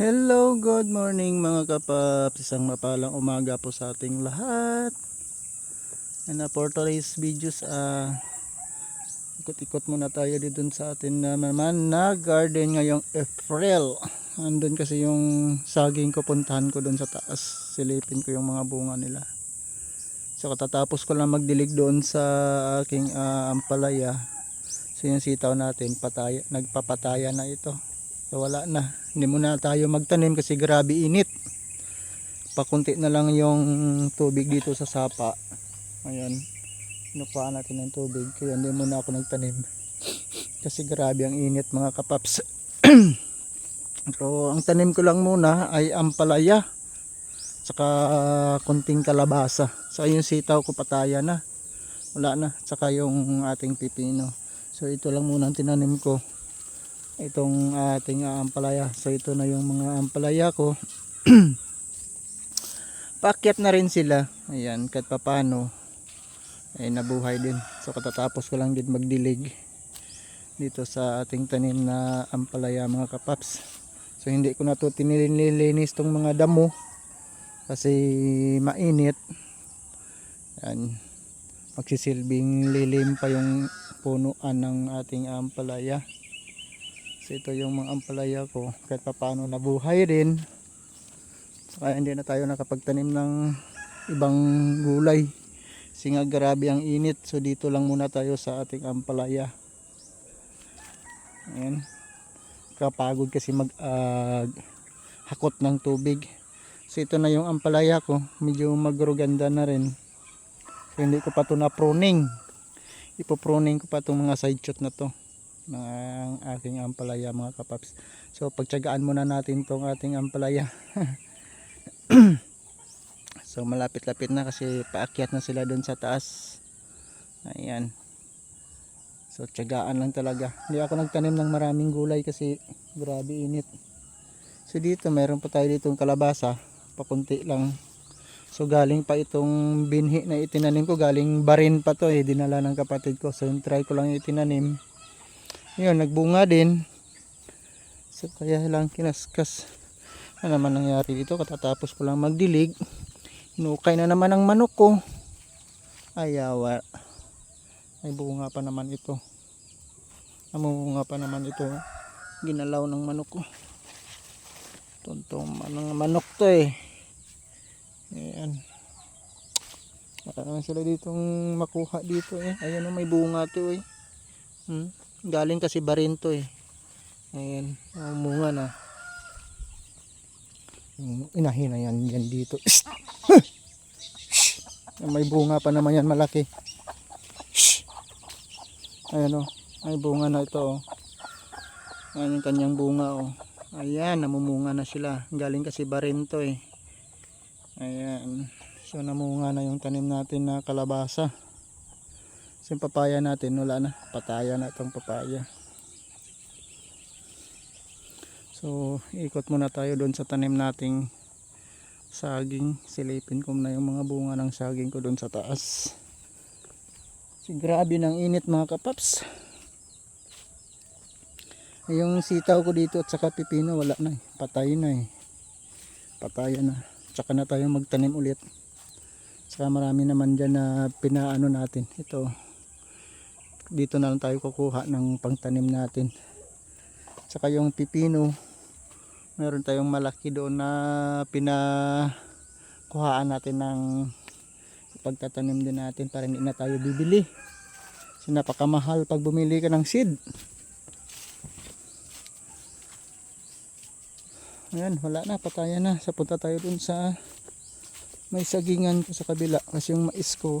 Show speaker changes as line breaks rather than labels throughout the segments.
Hello, good morning mga kapaps. Isang mapalang umaga po sa ating lahat. And uh, for today's videos, ah ikot-ikot muna tayo dito sa atin na naman na garden ngayong April. Andun kasi yung saging ko, puntahan ko doon sa taas. Silipin ko yung mga bunga nila. So katatapos ko lang magdilig doon sa aking ah, ampalaya. So yung sitaw natin, pataya, nagpapataya na ito. So wala na. Hindi muna tayo magtanim kasi grabe init. Pakunti na lang yung tubig dito sa sapa. Ayan. Inupahan natin ng tubig. Kaya hindi muna ako nagtanim. Kasi grabe ang init mga kapaps. so ang tanim ko lang muna ay ampalaya. Saka kunting kalabasa. Saka yung sitaw ko pataya na. Wala na. Saka yung ating pipino. So ito lang muna ang tinanim ko itong ating ampalaya. So ito na yung mga ampalaya ko. Paakyat na rin sila. Ayan, kahit papano ay nabuhay din. So katatapos ko lang din magdilig dito sa ating tanim na ampalaya mga kapaps. So hindi ko na to tinililinis tong mga damo kasi mainit. Yan. Magsisilbing lilim pa yung punuan ng ating ampalaya. So ito yung mga ampalaya ko kahit paano nabuhay din. Kaya hindi na tayo nakapagtanim ng ibang gulay. Kasi nga grabe ang init. So dito lang muna tayo sa ating ampalaya. Ayan. Kapagod kasi mag ah, hakot ng tubig. So ito na yung ampalaya ko. Medyo magruganda na rin. So hindi ko pa to na pruning. Ipo-pruning ko pa itong mga side shot na to ng aking ampalaya mga kapaps. So pagtyagaan muna natin tong ating ampalaya. so malapit-lapit na kasi paakyat na sila doon sa taas. Ayan. So tyagaan lang talaga. Hindi ako nagtanim ng maraming gulay kasi grabe init. So dito mayroon pa tayo ditong kalabasa. Pakunti lang. So galing pa itong binhi na itinanim ko. Galing barin pa to eh. Dinala ng kapatid ko. So try ko lang itinanim yun nagbunga din. So kaya lang kinaskas ano naman nangyari dito. Katatapos ko lang magdilig. Hinukay na naman ang manok ko. Ayawa. Ay bunga pa naman ito. Namunga pa naman ito. Ginalaw ng manok ko. Tontong manang manok to eh. Ayan. Wala naman sila ditong makuha dito eh. Ayan o may bunga to eh. Hmm? Galing kasi barinto eh. Ayan umunga na. Inahin na yan yan dito. May bunga pa naman yan malaki. Ayan o may bunga na ito oh. ayan yung kanyang bunga oh. ayan namumunga na sila. Galing kasi barinto eh. Ayan. So namunga na yung tanim natin na kalabasa So yung papaya natin wala na. Pataya na itong papaya. So ikot muna tayo doon sa tanim nating saging. Silipin ko na yung mga bunga ng saging ko doon sa taas. Si grabe ng init mga kapaps. Yung sitaw ko dito at saka pipino wala na eh. Patay na eh. Pataya na. Tsaka na tayo magtanim ulit. Saka marami naman dyan na pinaano natin. Ito dito na lang tayo kukuha ng pangtanim natin. Saka yung pipino meron tayong malaki doon na pinakuhaan natin ng pagtatanim din natin para hindi na tayo bibili. Kasi napakamahal pag bumili ka ng seed. Ayan wala na pataya na. Sa punta tayo dun sa may sagingan ko sa kabila. Kasi yung mais ko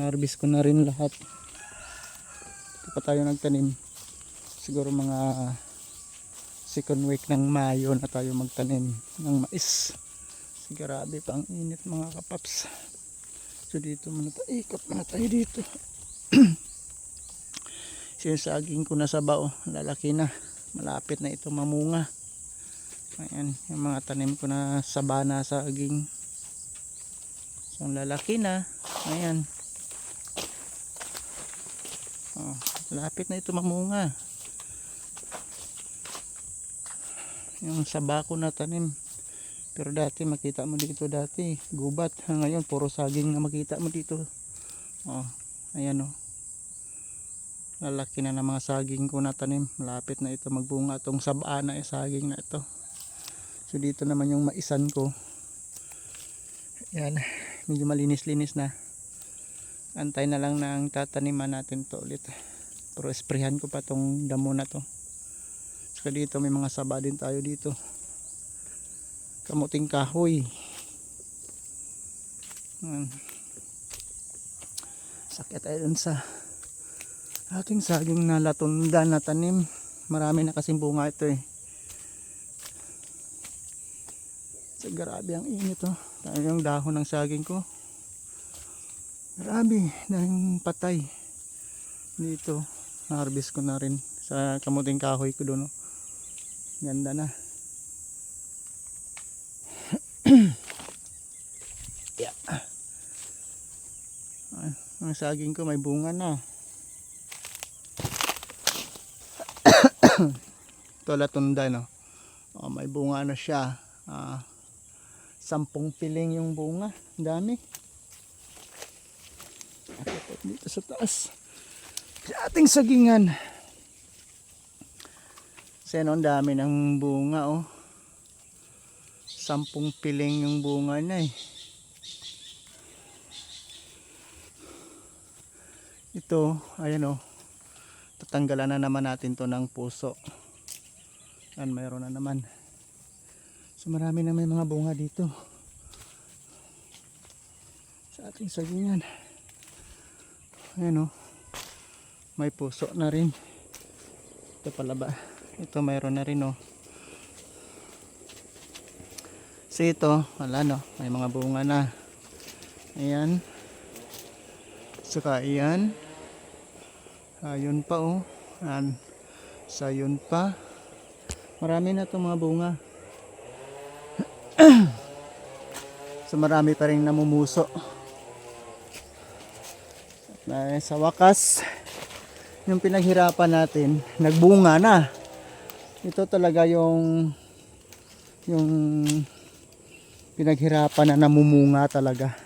harvest ko na rin lahat pa tayo nagtanim. Siguro mga second week ng Mayo na tayo magtanim ng mais. Kasi grabe pa ang init mga kapaps. So dito muna tayo ikot muna tayo dito. Sinasaging ko na sa bao. Lalaki na. Malapit na ito mamunga. Ayan yung mga tanim ko na sabana saging. So lalaki na. Ayan. Oh Lapit na ito mamunga. yung sabako na tanim. Pero dati makita mo dito dati. Gubat. Ngayon puro saging na makita mo dito. Oh ayan oh. Lalaki na ng mga saging ko na tanim. Malapit na ito magbunga itong saba na eh, saging na ito. So dito naman yung maisan ko. Yan medyo malinis-linis na. Antay na lang ng tataniman natin to ulit pero esprehan ko pa tong damo na to. Saka dito may mga saba din tayo dito. Kamuting kahoy. Yan. sakit tayo dun sa aking saging na latunda na tanim. Marami na kasing bunga ito eh. So, grabe ang init oh. Tayo yung dahon ng saging ko. Grabe dahil patay dito harvest ko na rin sa kamuting kahoy ko doon oh. ganda na. Yeah. Ah, ang saging ko may bunga na. Ito latunda no? Oh, may bunga na siya. Ah, sampung piling yung bunga. Dami. Dito sa taas sa ating sagingan. Kasi ano, ang dami ng bunga oh. Sampung piling yung bunga na eh. Ito ayan oh. Tatanggalan na naman natin to ng puso. Yan mayroon na naman. So marami na may mga bunga dito. Sa ating sagingan. Ayan o may puso na rin. Ito pala ba? Ito mayroon na rin o so ito wala no? May mga bunga na. Ayan. Saka ayan. Ayun pa oh. Ayan. Sa yun pa. Marami na itong mga bunga. So marami pa rin namumuso. Na sa wakas yung pinaghirapan natin nagbunga na. Ito talaga yung yung pinaghirapan na namumunga talaga.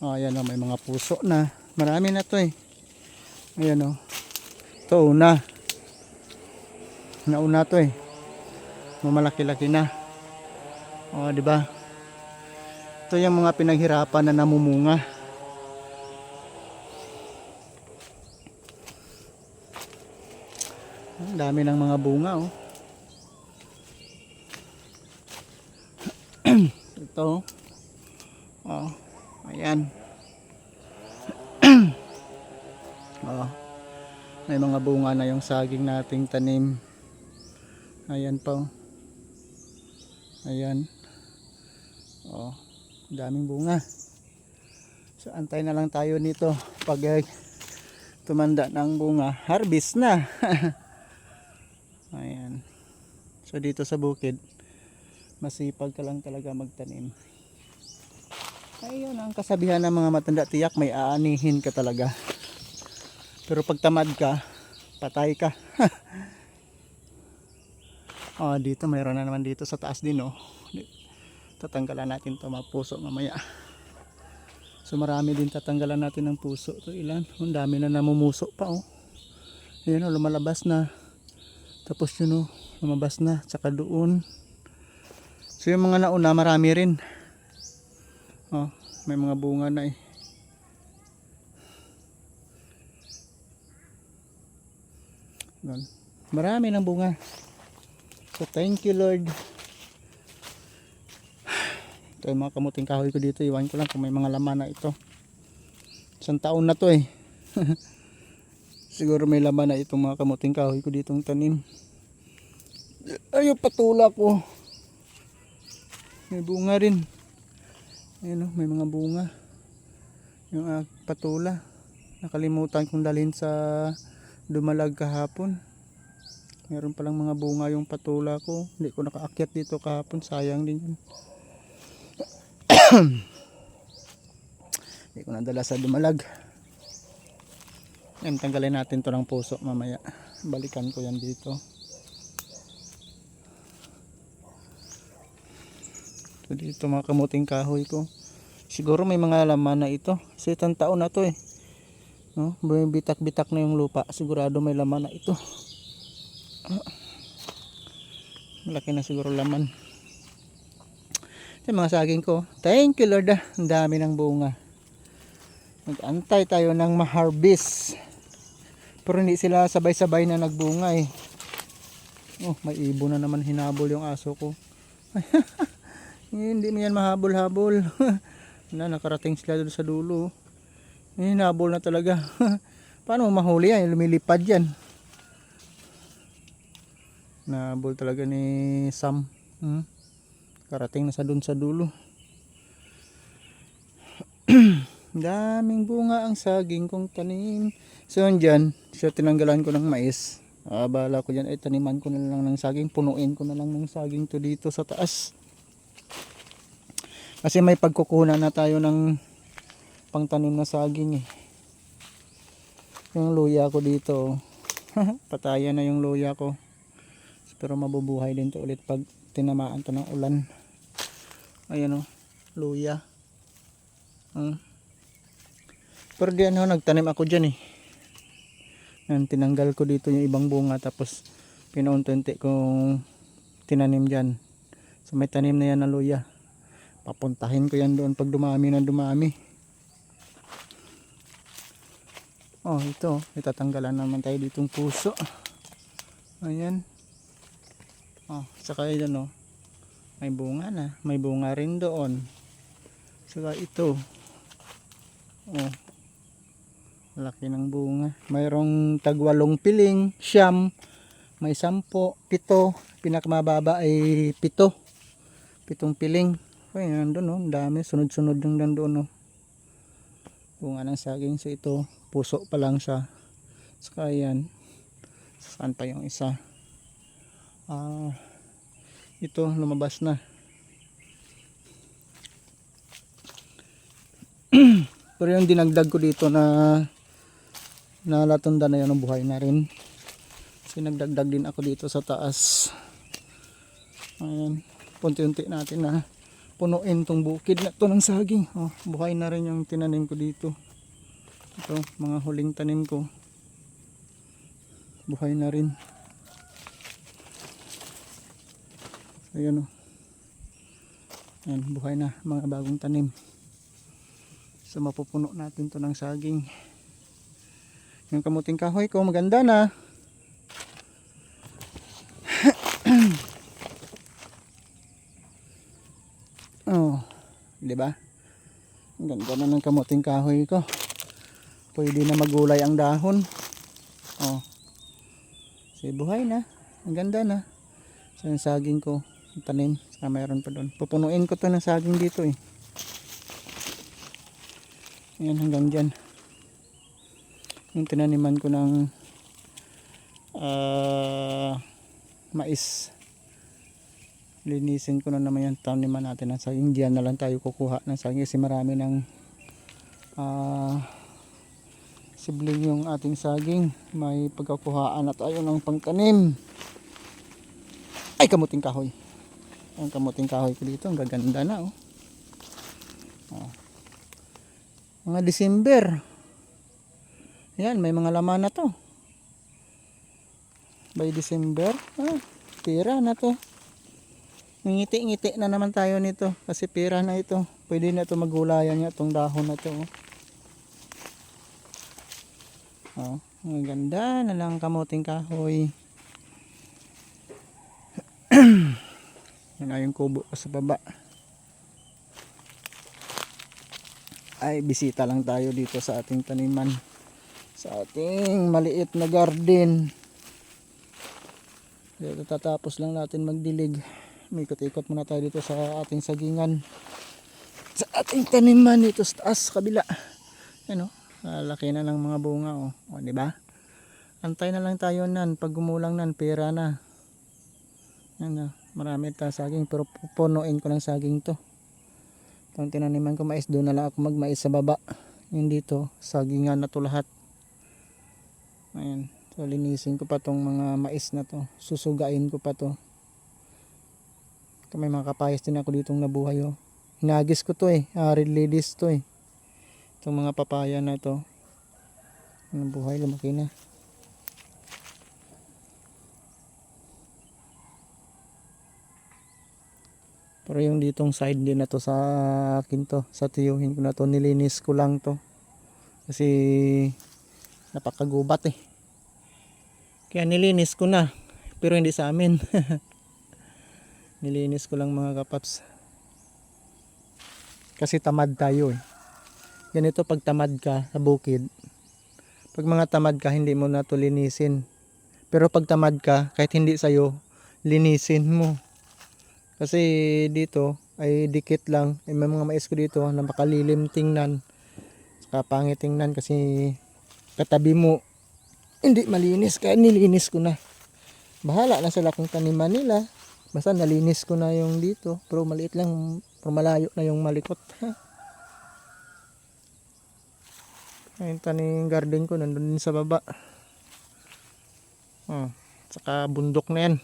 Oh, ayan oh, may mga puso na. Marami na to eh. Ayan oh. Ito una. Nauna to eh. Mamalaki-laki na. Oh di ba? Ito yung mga pinaghirapan na namumunga dami ng mga bunga oh. Ito oh. Ayan. Oh may mga bunga na yung saging nating tanim. Ayan pa oh. ayan. Oh daming bunga. So antay na lang tayo nito pag eh, tumanda ng bunga. Harvest na so dito sa bukid masipag ka lang talaga magtanim. Ayun ang kasabihan ng mga matanda tiyak may aanihin ka talaga. Pero pag tamad ka patay ka. Oh dito mayroon na naman dito sa taas din oh. Tatanggalan natin to mapuso mamaya. So marami din tatanggalan natin ng puso. To ilan? Ang dami na namumuso pa oh. Ayan oh lumalabas na tapos yun oh lumabas na tsaka doon. So yung mga nauna marami rin. Oh may mga bunga na eh. Doon. marami ng bunga. So thank you Lord. Ito yung mga kamuting kahoy ko dito. Iwan ko lang kung may mga laman na ito. Isang taon na to eh siguro may laman na itong mga kamuting kahoy ko ditong tanim. Ayun patula ko. May bunga rin. Ayun oh, may mga bunga. Yung uh, patula. Nakalimutan kong dalhin sa dumalag kahapon. Meron palang mga bunga yung patula ko. Hindi ko nakaakyat dito kahapon. Sayang din yun. Hindi ko nadala sa dumalag yan tanggalin natin to ng puso mamaya balikan ko yan dito So dito mga kamuting kahoy ko. Siguro may mga laman na ito. Kasi itang taon na to eh. No? Bitak-bitak na yung lupa. Sigurado may laman na ito. Malaki na siguro laman. Yung mga saging ko. Thank you Lord ah. Ang dami ng bunga. Nag-antay tayo ng ma-harvest. Pero hindi sila sabay-sabay na nagbunga eh. Oh, may ibon na naman hinabol yung aso ko. hindi mo yan mahabol-habol. na, nakarating sila doon sa dulo. Hinabol na talaga. Paano mo mahuli yan? Lumilipad yan. Nahabol talaga ni Sam. Hmm? Karating na sa doon sa dulo. Daming bunga ang saging kong tanim. So dyan, so tinanggalan ko ng mais. Ah, bahala ko dyan, ay taniman ko na lang ng saging. Punuin ko na lang ng saging to dito sa taas. Kasi may pagkukunan na tayo ng pangtanim na saging eh. Yung luya ko dito. Patayan na yung luya ko. Pero mabubuhay din to ulit pag tinamaan to ng ulan. Ayan o, luya. Hmm. Pero di ano, nagtanim ako dyan eh. Yan, tinanggal ko dito yung ibang bunga tapos pinuunti kong tinanim dyan. So may tanim na yan na luya. Papuntahin ko yan doon pag dumami na dumami. Oh, ito. Itatanggalan naman tayo ditong puso. Ayan. Oh, saka yan oh. May bunga na. May bunga rin doon. Saka ito. Oh. Laki ng bunga. Mayroong tagwalong piling, siyam, may sampo, pito. Pinakamababa ay pito. Pitong piling. Ay, nandun oh. Ang dami. Sunod-sunod yung nandun oh. Bunga ng saging. So ito, puso pa lang siya. Saka yan. Saan pa yung isa? Ah, ito lumabas na. Pero yung dinagdag ko dito na nalatunda na yun ang buhay na rin. Kasi nagdagdag din ako dito sa taas. Ayan. Punti-unti natin na punuin tong bukid na to ng saging. Oh, buhay na rin yung tinanim ko dito. Ito, mga huling tanim ko. Buhay na rin. Ayan o. Ayan, buhay na mga bagong tanim. So mapupuno natin to ng saging. Yung kamuting kahoy ko maganda na. oh, 'di ba? Ganda na ng kamuting kahoy ko. Pwede na magulay ang dahon. Oh. Si buhay na. Ang ganda na. So yung saging ko, tanim, saka mayroon pa doon. Pupunuin ko to ng saging dito eh. Ayan hanggang dyan. Yung tinaniman ko ng ah, mais. Linisin ko na naman yung taniman natin ng saging. Diyan na lang tayo kukuha ng saging kasi marami ng ah, sibling yung ating saging. May pagkakuhaan na tayo ng pangtanim. Ay, kamuting kahoy. Ang kamuting kahoy ko dito, ang gaganda na oh. oh. Mga December. Yan, may mga laman na to. By December, ah, pira na to. Ngiti-ngiti na naman tayo nito kasi pira na ito. Pwede na ito magulayan nga itong dahon na to. Oh, oh ang ganda na lang kamuting kahoy. Yan yung kubo ko sa baba. Ay, bisita lang tayo dito sa ating taniman. Sa ating maliit na garden. Dito tatapos lang natin magdilig. May ikot-ikot muna tayo dito sa ating sagingan. Sa ating taniman dito sa taas, kabila. Ano? Laki na ng mga bunga, oh. O, di ba? Antay na lang tayo nan. Pag gumulang nan, pera na. Ano, marami ta saging pero pupunuin ko ng saging to. Itong tinaniman ko mais doon na lang ako magmais sa baba. Yung dito, sagingan na to lahat. Ayan. So linisin ko pa tong mga mais na to. Susugain ko pa to. May mga kapayas din ako ditong nabuhay oh. Hinagis ko to eh. Ah, red ladies to eh. Itong mga papaya na to. Nabuhay, lumaki na. Pero yung ditong side din na to sa akin to. Sa tiyuhin ko na to. Nilinis ko lang to. Kasi napakagubat eh. Kaya nilinis ko na. Pero hindi sa amin. nilinis ko lang mga kapaps. Kasi tamad tayo eh. Ganito pag tamad ka sa bukid. Pag mga tamad ka, hindi mo na to linisin. Pero pag tamad ka, kahit hindi sa'yo, linisin mo. Kasi dito ay dikit lang. Ay may mga mais ko dito na makalilim tingnan. Saka pangit tingnan kasi katabi mo hindi malinis. Kaya nilinis ko na. Bahala na sila kung taniman nila. Basta nalinis ko na yung dito. Pero maliit lang. Pero malayo na yung malikot. Ayun taning garden ko. Nandun din sa baba. Oh, saka bundok na yan.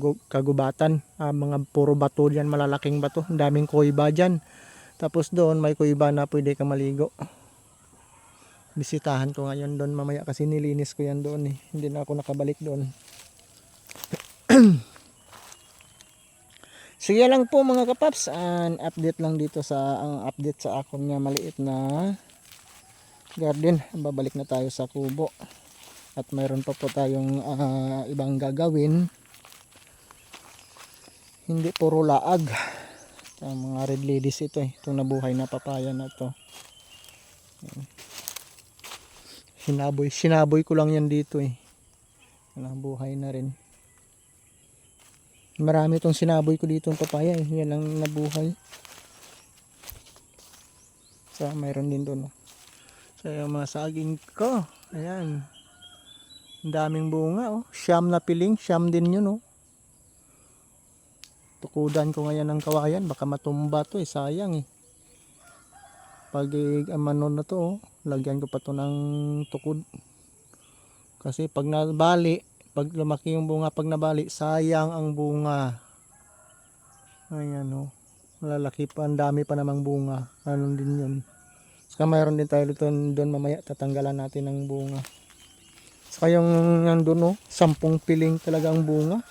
Gu- kagubatan. Ah, mga puro bato dyan. Malalaking bato. Daming kuiba dyan. Tapos doon may kuiba na pwede ka maligo. Bisitahan ko ngayon doon mamaya kasi nilinis ko yan doon eh. Hindi na ako nakabalik doon. Sige lang po mga kapaps, an update lang dito sa ang update sa akong nga maliit na garden. Babalik na tayo sa kubo. At mayroon pa po tayong ah, ibang gagawin. Hindi puro laag. Ang mga red ladies ito eh. Itong nabuhay na papaya na to. Sinaboy, sinaboy ko lang yan dito eh. Nabuhay na rin. Marami itong sinaboy ko dito ng papaya eh. Yan lang nabuhay. So, mayroon din doon. oh. So, yung mga saging ko. Ayan. Ang daming bunga oh. Siyam na piling. Siyam din yun oh. Tukudan ko ngayon ng kawayan. Baka matumba to eh. Sayang eh. Pag eh, amano na to oh. Lagyan ko pa to ng tukod. Kasi pag nabali, pag lumaki yung bunga pag nabali, sayang ang bunga. Ayan oh. Malalaki pa, ang dami pa namang bunga. Ano din yun. Saka mayroon din tayo dito doon mamaya tatanggalan natin ng bunga. Saka yung nandun oh, sampung piling talaga ang bunga.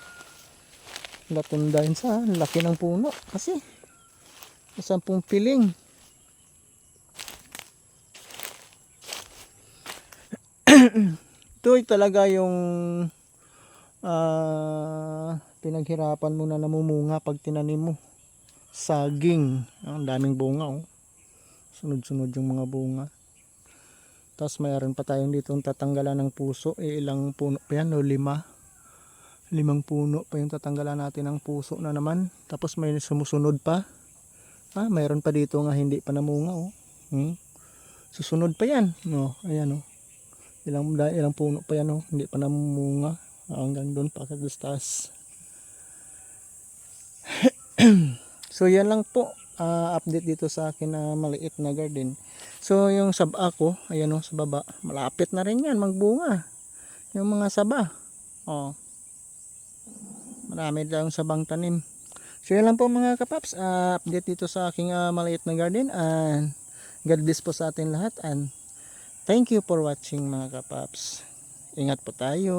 Natundahin sa laki ng puno kasi sampung piling. Ito talaga yung ah, pinaghirapan mo na namumunga pag tinanim mo. Saging. Ang daming bunga oh. Sunod-sunod yung mga bunga. Tapos mayroon pa tayong dito tatanggalan ng puso. Eh, ilang puno pa yan? O lima. Limang puno pa yung tatanggalan natin ng puso na naman. Tapos may sumusunod pa. Ah, mayroon pa dito nga hindi pa namunga oh. Hmm? Susunod pa yan. No, ayan oh. Ilang, ilang puno pa yan oh. Hindi pa namunga. Hanggang doon pa taas. so yan lang po. ah, update dito sa akin na maliit na garden. So yung saba ko, ayan oh, sa baba, malapit na rin yan magbunga. Yung mga saba. Oh. Marami tayong sabang tanim. So yan lang po mga kapaps, ah, update dito sa aking ah, maliit na garden and God bless po sa atin lahat and thank you for watching mga kapaps. Ingat po tayo.